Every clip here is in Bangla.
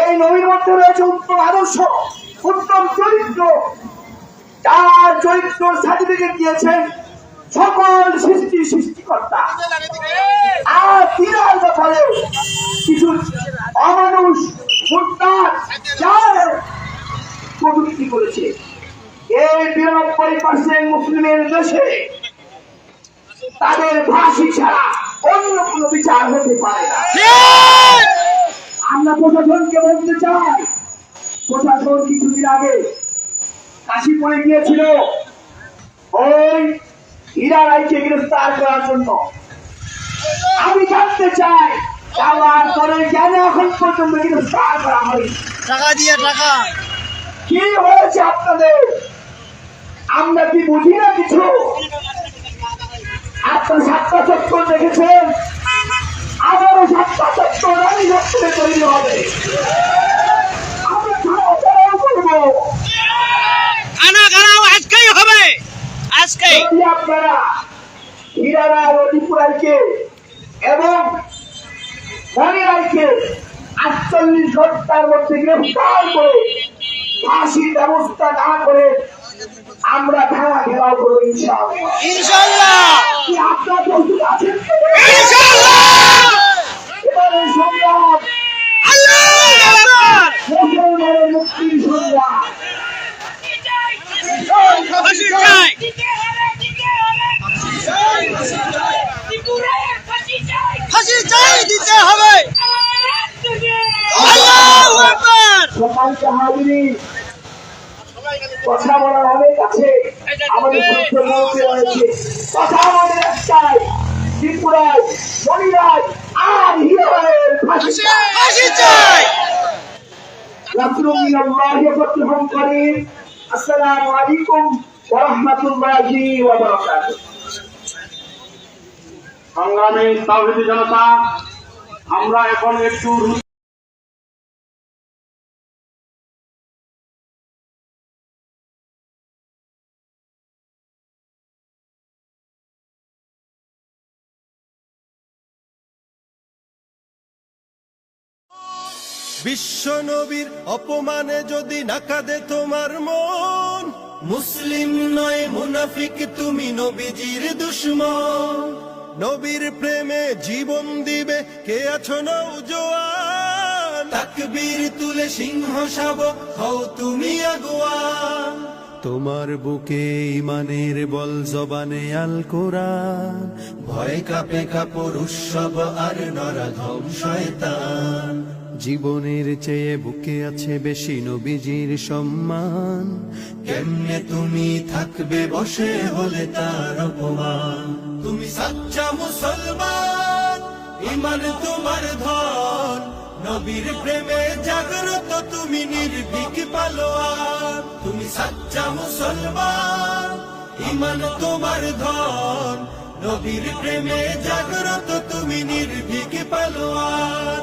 এই নবীর মধ্যে রয়েছে উত্তম আদর্শ, উত্তম চরিত্র। তার চরিত্র সার্টিফিকেট দিয়েছেন সকল সৃষ্টি সৃষ্টিকর্তা। আর তিনার ব্যাপারে কিছু অমানুষ মুদ্রার যার প্রযুক্তি করেছে। এই বিরানব্বই পার্সেন্ট মুসলিমের দেশে তাদের ফাঁসি ছাড়া অন্য কোনো বিচার হতে পারে না। প্রশাসনকে বলতে চাই। প্রশাসন কিছুদিন আগে কাশিপুরে গিয়েছিল। ওই হীরা রায়কে গ্রেফতার করার জন্য। আমি জানতে চাই যাওয়ার পরে কেন এখন পর্যন্ত গ্রেফতার করা হয়নি। টাকা দিয়ে টাকা। কি হয়েছে আপনাদের? আমরা কি বুঝি না কিছু? আপনার সাতটা চক্কর দেখেছেন? চক্কর রানী চক্করে তৈরি হবে খানা খারাপ আজকেই হবে। আজকেই। আপনারা হীরারা রতিপুরাইকে এবং মনিরাইকে আটচল্লিশ ঘণ্টার মধ্যে গ্রেফতার করে ফাঁসির ব্যবস্থা না করে আমরা ভেড়া ঘেরাও করব ইনশাআল্লাহ। ইনশাল্লাহ আপনার প্রস্তুত আছেন ফাঁসি চাই দিতে হবে! আল্লাহু আকবার! সম্মানিত হাজিরি কথা বলার অনেক আছে। আমাদের রয়েছে। কথা আমাদের একটাই ত্রিপুরায় মনিরায় আর হিরোয়ের ফাঁসি চাই। ফাঁসি চাই! রাসূলুল্লাহি আসসালামু আলাইকুম। রাহমাতুল্লাহি ওয়া বারাকাতুহু। সংগ্রামী জনতা আমরা এখন একটু বিশ্ব নবীর অপমানে যদি না কাঁদে তোমার মন, মুসলিম নয়, মুনাফিক, তুমি নবীজির দুশ্মন। নবীর প্রেমে জীবন দিবে, কে আছো নৌজোয়ান তাকবীর তুলে সিংহ শাবক হও তুমি আগুয়ান। তোমার বুকে ইমানের বল জবানে আল কোরআন। ভয় কাপে কাপড় উৎসব আর নরাধম শয়তান। জীবনের চেয়ে বুকে আছে বেশি নবীজির সম্মান। কেমনে তুমি থাকবে বসে হলে তার অপমান? তুমি সাচ্চা মুসলমান, ইমান তোমার ধন। নবীর প্রেমে জাগ্রত তুমি নির্ভীক পালোয়ান। তুমি সাচ্চা মুসলমান, ইমান তোমার ধন। নবীর প্রেমে জাগ্রত তুমি নির্ভীক পালোয়ান।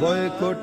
বয়কট